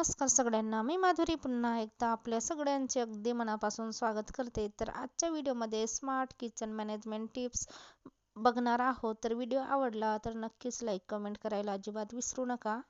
नमस्कार सगळ्यांना. मी माधुरी पुन्हा एकदा आपल्या सगळ्यांचे अगदी मनापासून स्वागत करते. तर आजच्या व्हिडिओमध्ये स्मार्ट किचन मॅनेजमेंट टिप्स बघणार आहोत. तर व्हिडिओ आवडला तर नक्कीच लाईक कमेंट करायला अजिबात विसरू नका.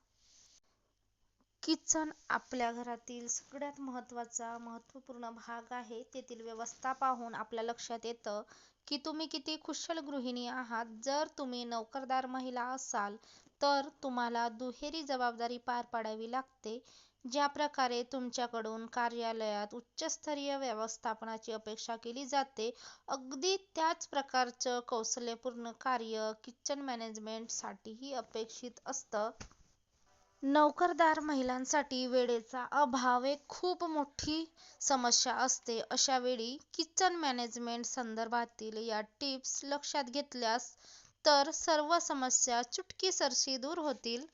किचन आपल्या घरातील सगळ्यात महत्त्वाचा महत्त्वपूर्ण भाग आहे. तेथील व्यवस्था पाहून आपल्या लक्षात येतं की तुम्ही किती कुशल गृहिणी आहात. जर तुम्ही नोकरदार महिला असाल तर तुम्हाला दुहेरी जबाबदारी पार पाडावी लागते ज्या प्रकारे तुमच्याकडून कार्यालयात उच्चस्तरीय व्यवस्थापनाची अपेक्षा केली जाते. अगदी त्याच प्रकारचं कौशल्यपूर्ण कार्य किचन मॅनेजमेंटसाठीही अपेक्षित असतं. नोकरदार महिलांसाठी वेळेचा अभाव एक खूप मोठी समस्या असते. अशा वेळी किचन मॅनेजमेंट संदर्भातील या टिप्स लक्षात घेतल्यास तर सर्व समस्या चुटकीसरशी दूर होतील.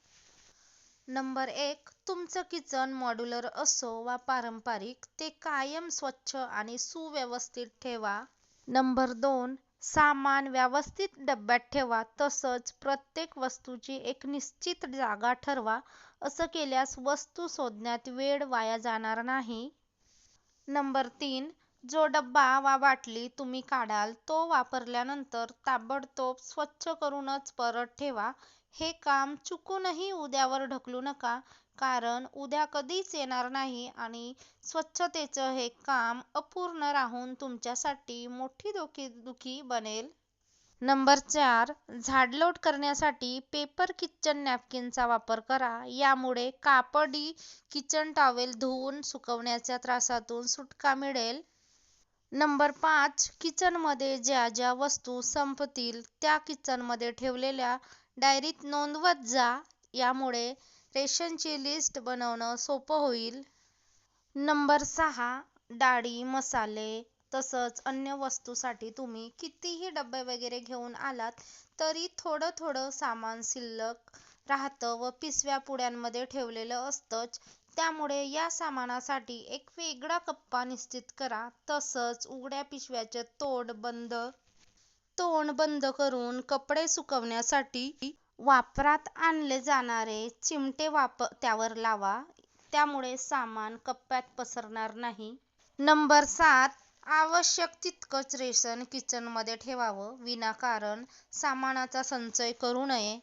नंबर एक तुमचं किचन मॉड्युलर असो वा पारंपरिक ते कायम स्वच्छ आणि सुव्यवस्थित ठेवा. नंबर दोन सामान व्यवस्थित डब्यात ठेवा तसंच प्रत्येक वस्तूची एक निश्चित जागा ठरवा असं केल्यास वस्तू शोधण्यात वेळ वाया जाणार नाही. नंबर तीन जो डब्बा वा बाटली तुम्ही काढाल तो वापरल्यानंतर ताबडतोब स्वच्छ करूनच परत ठेवा. हे काम चुकूनही उद्यावर ढकलू नका कारण उद्या कधीच येणार नाही आणि स्वच्छतेचं हे काम अपूर्ण राहून तुमच्यासाठी मोठी डोकेदुखी बनेल. नंबर चार झाडलोट करण्यासाठी पेपर किचन नॅपकिनचा वापर करा. यामुळे कापडी किचन टॉवेल धुवून सुकवण्याच्या त्रासातून सुटका मिळेल. नंबर पाच किचनमध्ये ज्या ज्या वस्तू संपतील त्या किचनमध्ये ठेवलेल्या डायरीत नोंदवत जा यामुळे रेशनची लिस्ट बनवणं सोपं होईल. नंबर सहा डाळी मसाले तसंच अन्य वस्तूसाठी तुम्ही कितीही डबे वगैरे घेऊन आलात तरी थोडं थोडं सामान शिल्लक राहतं व पिशव्या पुड्यांमध्ये ठेवलेलं असतंच. त्यामुळे या सामानासाठी एक वेगळा कप्पा निश्चित करा. तसंच उघड्या पिशव्याचे तोंड बंद तोंड बंद करून कपडे सुकवण्यासाठी वापरात आणले जाणारे चिमटे वाप त्यावर लावा. त्यामुळे सामान कप्प्यात पसरणार नाही. नंबर सात आवश्यक तितकंच रेशन किचनमध्ये ठेवावं. विनाकारण सामानाचा संचय करू नये.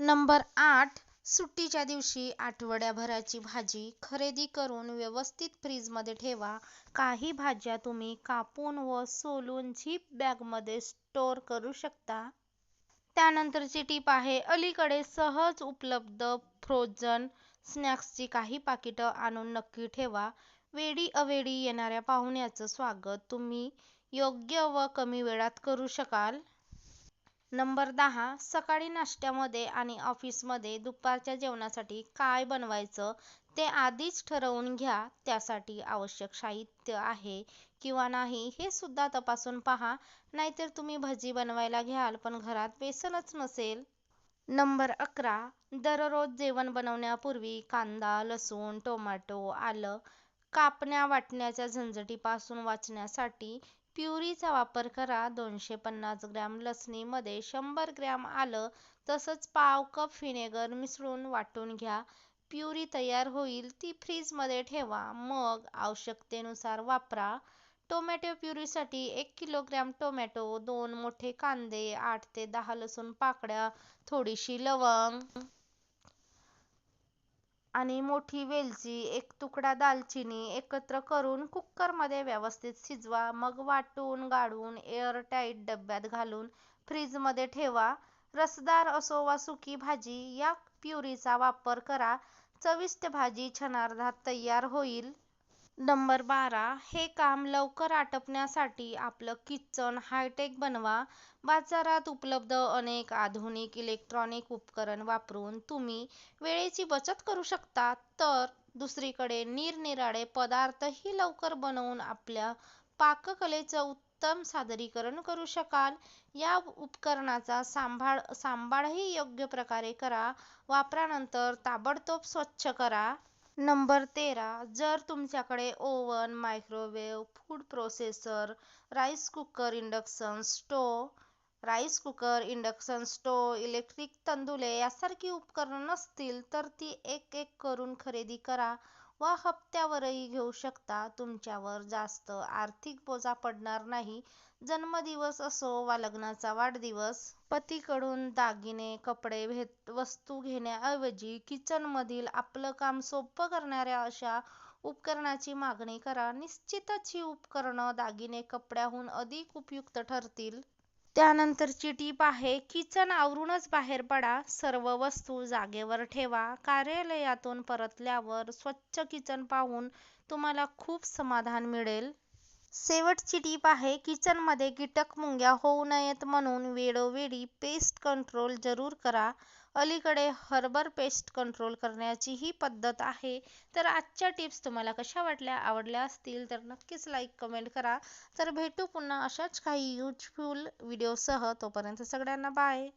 नंबर आठ सुट्टीच्या दिवशी आठवड्याभराची भाजी खरेदी करून व्यवस्थित फ्रीजमध्ये ठेवा. काही भाज्या तुम्ही कापून व सोलून झिप बॅगमध्ये स्टोअर करू शकता. त्यानंतरची टीप आहे अलीकडे सहज उपलब्ध फ्रोझन स्नॅक्सची काही पाकिटं आणून नक्की ठेवा. वेळी अवेळी येणाऱ्या पाहुण्याचं स्वागत तुम्ही योग्य व कमी वेळात करू शकाल. नंबर दहा सकाळी नाश्त्यामध्ये आणि ऑफिसमध्ये दुपारच्या जेवणासाठी काय बनवायचं ते आधीच ठरवून घ्या. त्यासाठी आवश्यक साहित्य आहे किंवा नाही हे सुद्धा तपासून पहा. नाहीतर तुम्ही भजी बनवायला घ्याल पण घरात बेसनच नसेल. नंबर अकरा दररोज जेवण बनवण्यापूर्वी कांदा लसूण टोमॅटो आलं कापण्या वाटण्याच्या झंझटीपासून वाचण्यासाठी प्युरीचा वापर करा. दोनशे पन्नास ग्रॅम लसणीमध्ये शंभर ग्रॅम आलं तसंच पाव कप व्हिनेगर मिसळून वाटून घ्या. प्युरी तयार होईल ती फ्रीजमध्ये ठेवा. मग आवश्यकतेनुसार वापरा. टोमॅटो प्युरीसाठी एक किलोग्रॅम टोमॅटो दोन मोठे कांदे आठ ते दहा लसूण पाकळ्या थोडीशी लवंग आणि मोठी वेलची एक तुकडा दालचिनी एकत्र करून कुकरमध्ये व्यवस्थित शिजवा. मग वाटून गाळून एअरटाईट डब्यात घालून फ्रीजमध्ये ठेवा. रसदार असो वा सुकी भाजी या प्युरीचा वापर करा. चविष्ट भाजी क्षणार्धात तयार होईल. नंबर बारा. हे काम लवकर आटपण्यासाठी आपलं किचन हायटेक बनवा. बाजारात उपलब्ध अनेक आधुनिक इलेक्ट्रॉनिक उपकरण वापरून तुम्ही वेळेची बचत करू शकता. तर दुसरीकडे निरनिराळे पदार्थही लवकर बनवून आपल्या पाककलेचं उत्तम सादरीकरण करू शकाल. या उपकरणाचा सांभाळ सांभाळही योग्य प्रकारे करा. वापरानंतर ताबडतोब स्वच्छ करा. नंबर तेरा. जर तुमच्याकडे oven microwave food processor rice cooker induction stove rice cooker induction stove electric तंदुले यासारखी उपकरणं नसतील तर ती एक एक करून खरेदी करा. वा हप्त्यावरही घेऊ शकता. तुमच्यावर जास्त आर्थिक बोजा पडणार नाही. जन्मदिवस असो वा लग्नाचा वाढदिवस पतीकडून दागिने कपडे भेट वस्तू घेण्याऐवजी किचनमधील आपलं काम सोपं करणाऱ्या अशा उपकरणाची मागणी करा. निश्चितच ही उपकरणं दागिने कपड्याहून अधिक उपयुक्त ठरतील. त्यानंतरची टीप आहे किचन आवरूनच बाहेर पडा सर्व वस्तू जागेवर ठेवा कार्यालयातून परतल्यावर स्वच्छ किचन पाहून तुम्हाला खूप समाधान मिळेल. शेवटची टीप आहे. किचनमध्ये कीटक मुंग्या होऊ नयेत म्हणून वेळोवेळी पेस्ट कंट्रोल जरूर करा. अलीकडे हर्बर पेस्ट कंट्रोल करण्याची ही पद्धत आहे. तर आजच्या टिप्स तुम्हाला कशा वाटल्या? आवडल्या असतील तर नक्कीच लाईक कमेंट करा. तर भेटू पुन्हा अशाच काही युजफुल व्हिडिओसह तोपर्यंत सगळ्यांना बाय